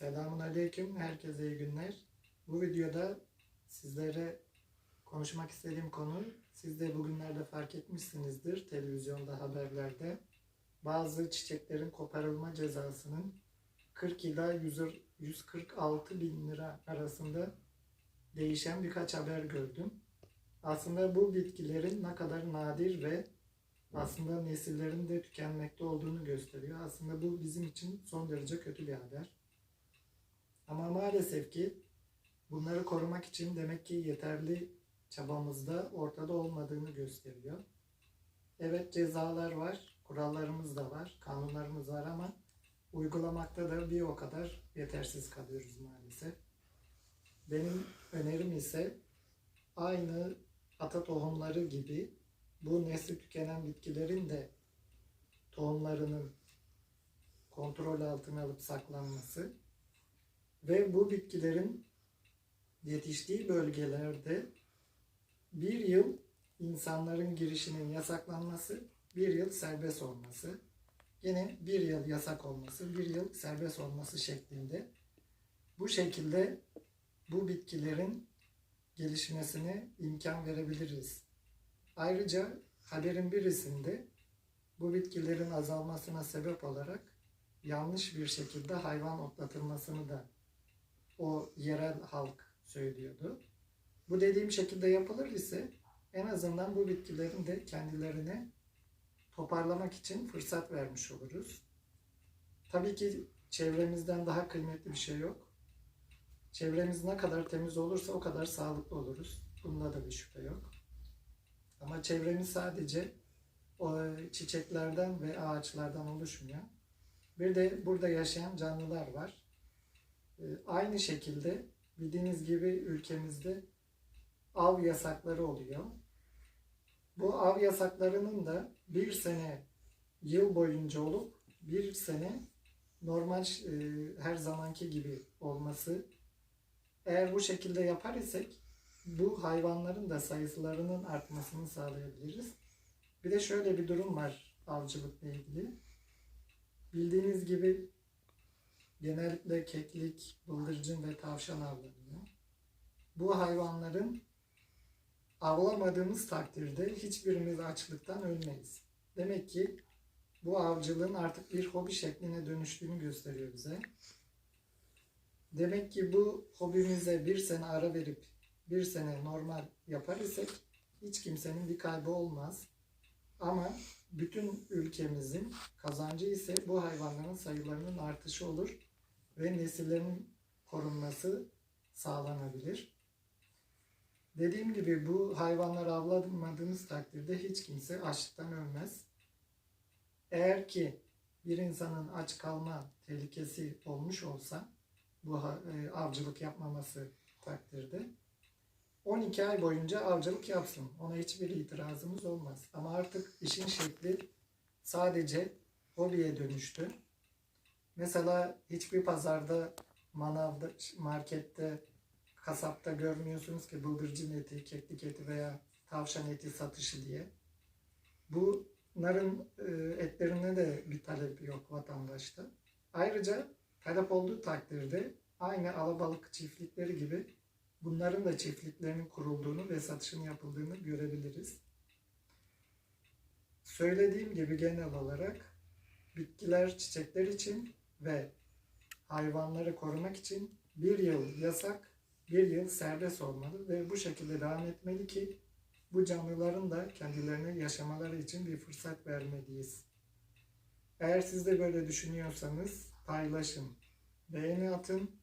Selamun Aleyküm, herkese iyi günler. Bu videoda sizlere konuşmak istediğim konu, siz de bugünlerde fark etmişsinizdir televizyonda, haberlerde. Bazı çiçeklerin koparılma cezasının 40 ila 100 146 bin lira arasında değişen birkaç haber gördüm. Aslında bu bitkilerin ne kadar nadir ve aslında nesillerin de tükenmekte olduğunu gösteriyor. Aslında bu bizim için son derece kötü bir haber. Maalesef ki bunları korumak için demek ki yeterli çabamızda ortada olmadığını gösteriyor. Evet cezalar var, kurallarımız da var, kanunlarımız var ama uygulamakta da bir o kadar yetersiz kalıyoruz maalesef. Benim önerim ise aynı ata tohumları gibi bu nesli tükenen bitkilerin de tohumlarının kontrol altına alıp saklanması ve bu bitkilerin yetiştiği bölgelerde bir yıl insanların girişinin yasaklanması, bir yıl serbest olması, yine bir yıl yasak olması, bir yıl serbest olması şeklinde bu şekilde bu bitkilerin gelişmesine imkan verebiliriz. Ayrıca haberin birisinde bu bitkilerin azalmasına sebep olarak yanlış bir şekilde hayvan otlatılmasını da o yerel halk söylüyordu. Bu dediğim şekilde yapılır ise en azından bu bitkilerin de kendilerine toparlamak için fırsat vermiş oluruz. Tabii ki çevremizden daha kıymetli bir şey yok. Çevremiz ne kadar temiz olursa o kadar sağlıklı oluruz. Bunda da bir şüphe yok. Ama çevremiz sadece o çiçeklerden ve ağaçlardan oluşmuyor. Bir de burada yaşayan canlılar var. Ee, Aynı şekilde bildiğiniz gibi ülkemizde av yasakları oluyor. Bu av yasaklarının da bir sene yıl boyunca olup bir sene normal e, her zamanki gibi olması. Eğer bu şekilde yapar isek bu hayvanların da sayılarının artmasını sağlayabiliriz. Bir de şöyle bir durum var avcılıkla ilgili. Bildiğiniz gibi genellikle keklik, bıldırcın ve tavşan avlanıyor. Bu hayvanların avlamadığımız takdirde hiçbirimiz açlıktan ölmeyiz. Demek ki bu avcılığın artık bir hobi şekline dönüştüğünü gösteriyor bize. Demek ki bu hobimize bir sene ara verip bir sene normal yapar isek hiç kimsenin bir kaybı olmaz. Ama bütün ülkemizin kazancı ise bu hayvanların sayılarının artışı olur ve nesillerin korunması sağlanabilir. Dediğim gibi bu hayvanlar avlanmadığımız takdirde hiç kimse açlıktan ölmez. Eğer ki bir insanın aç kalma tehlikesi olmuş olsa bu e, avcılık yapmaması takdirde 12 ay boyunca avcılık yapsın. Ona hiçbir itirazımız olmaz. Ama artık işin şekli sadece hobiye dönüştü. Mesela hiçbir pazarda, manavda, markette, kasapta görmüyorsunuz ki bıldırcın eti, keklik eti veya tavşan eti satışı diye. Bunların e, etlerine de bir talep yok vatandaşta. Ayrıca talep olduğu takdirde aynı alabalık çiftlikleri gibi bunların da çiftliklerinin kurulduğunu ve satışın yapıldığını görebiliriz. Söylediğim gibi genel olarak bitkiler, çiçekler için ve hayvanları korumak için bir yıl yasak, bir yıl serbest olmalı ve bu şekilde devam etmeli ki bu canlıların da kendilerine yaşamaları için bir fırsat vermeliyiz. Eğer siz de böyle düşünüyorsanız paylaşın, beğeni atın